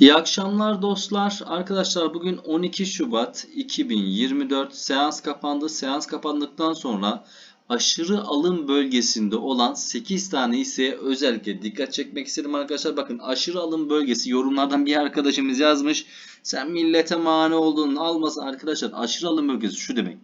İyi akşamlar dostlar. Arkadaşlar bugün 12 Şubat 2024 seans kapandı. Seans kapandıktan sonra aşırı alım bölgesinde olan 8 tane hisseye özellikle dikkat çekmek istedim arkadaşlar. Bakın aşırı alım bölgesi yorumlardan bir arkadaşımız yazmış. Sen millete mani olduğunu almasın arkadaşlar. Aşırı alım bölgesi şu demek.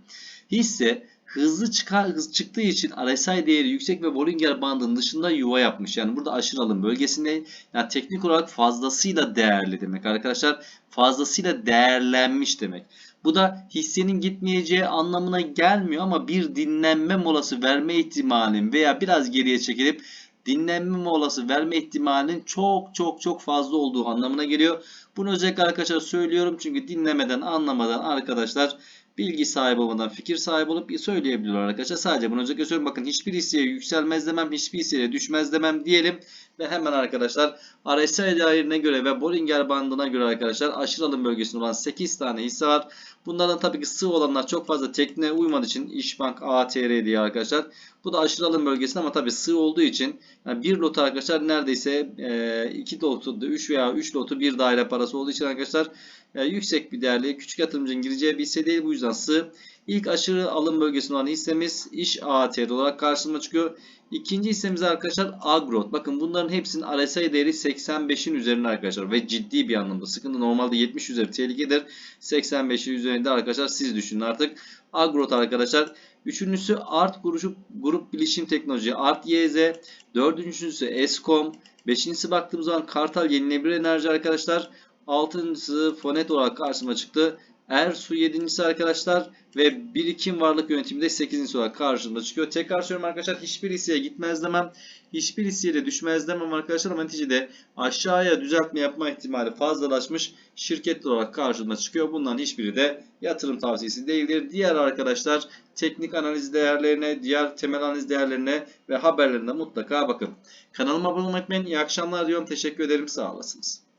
Hisse hızlı çıkar hız çıktığı için RSI değeri yüksek ve Bollinger bandının dışında yuva yapmış. Yani burada aşırı alım bölgesinde yani teknik olarak fazlasıyla değerli demek arkadaşlar. Fazlasıyla değerlenmiş demek. Bu da hissenin gitmeyeceği anlamına gelmiyor ama bir dinlenme molası verme ihtimalin veya biraz geriye çekilip dinlenme molası verme ihtimalinin çok çok çok fazla olduğu anlamına geliyor. Bunu özellikle arkadaşlar söylüyorum çünkü dinlemeden anlamadan arkadaşlar bilgi sahibi olmadan fikir sahibi olup söyleyebiliyorlar arkadaşlar. Sadece bunu özellikle söylüyorum. Bakın hiçbir hisseye yükselmez demem, hiçbir hisseye düşmez demem diyelim. Ve hemen arkadaşlar RSI değerine göre ve Bollinger bandına göre arkadaşlar aşırı alım bölgesinde olan 8 tane hisse var. Bunlardan tabii ki sığ olanlar çok fazla tekniğe uymadığı için İşbank ATR diye arkadaşlar. Bu da aşırı alım bölgesinde ama tabii sığ olduğu için yani bir lot arkadaşlar neredeyse 2 lotu 3 veya 3 lotu bir daire parası olduğu için arkadaşlar e, yüksek bir değerli küçük yatırımcının gireceği bir hisse değil bu yüzden sığ. İlk aşırı alım bölgesinde olan hissemiz İş ATR olarak karşıma çıkıyor. İkinci hissemiz arkadaşlar Agrot. Bakın bunların hepsinin RSI değeri 85'in üzerinde arkadaşlar ve ciddi bir anlamda. Sıkıntı normalde 70 üzeri tehlikedir. 85'in üzerinde arkadaşlar siz düşünün artık. Agrot arkadaşlar. Üçüncüsü Art grubu, grup bilişim teknoloji Art YZ. Dördüncüsü Eskom. Beşincisi baktığımız zaman Kartal Yenilenebilir Enerji arkadaşlar. Altıncısı Fonet olarak karşıma çıktı. Ersu 7. arkadaşlar ve birikim varlık yönetiminde 8. olarak karşımıza çıkıyor. Tekrar söylüyorum arkadaşlar hiçbir hisseye gitmez demem. Hiçbir hisseye de düşmez demem arkadaşlar ama neticede aşağıya düzeltme yapma ihtimali fazlalaşmış şirketler olarak karşımıza çıkıyor. Bunların hiçbiri de yatırım tavsiyesi değildir. Diğer arkadaşlar teknik analiz değerlerine, diğer temel analiz değerlerine ve haberlerine mutlaka bakın. Kanalıma abone olmayı unutmayın. İyi akşamlar diyorum. Teşekkür ederim. Sağ olasınız.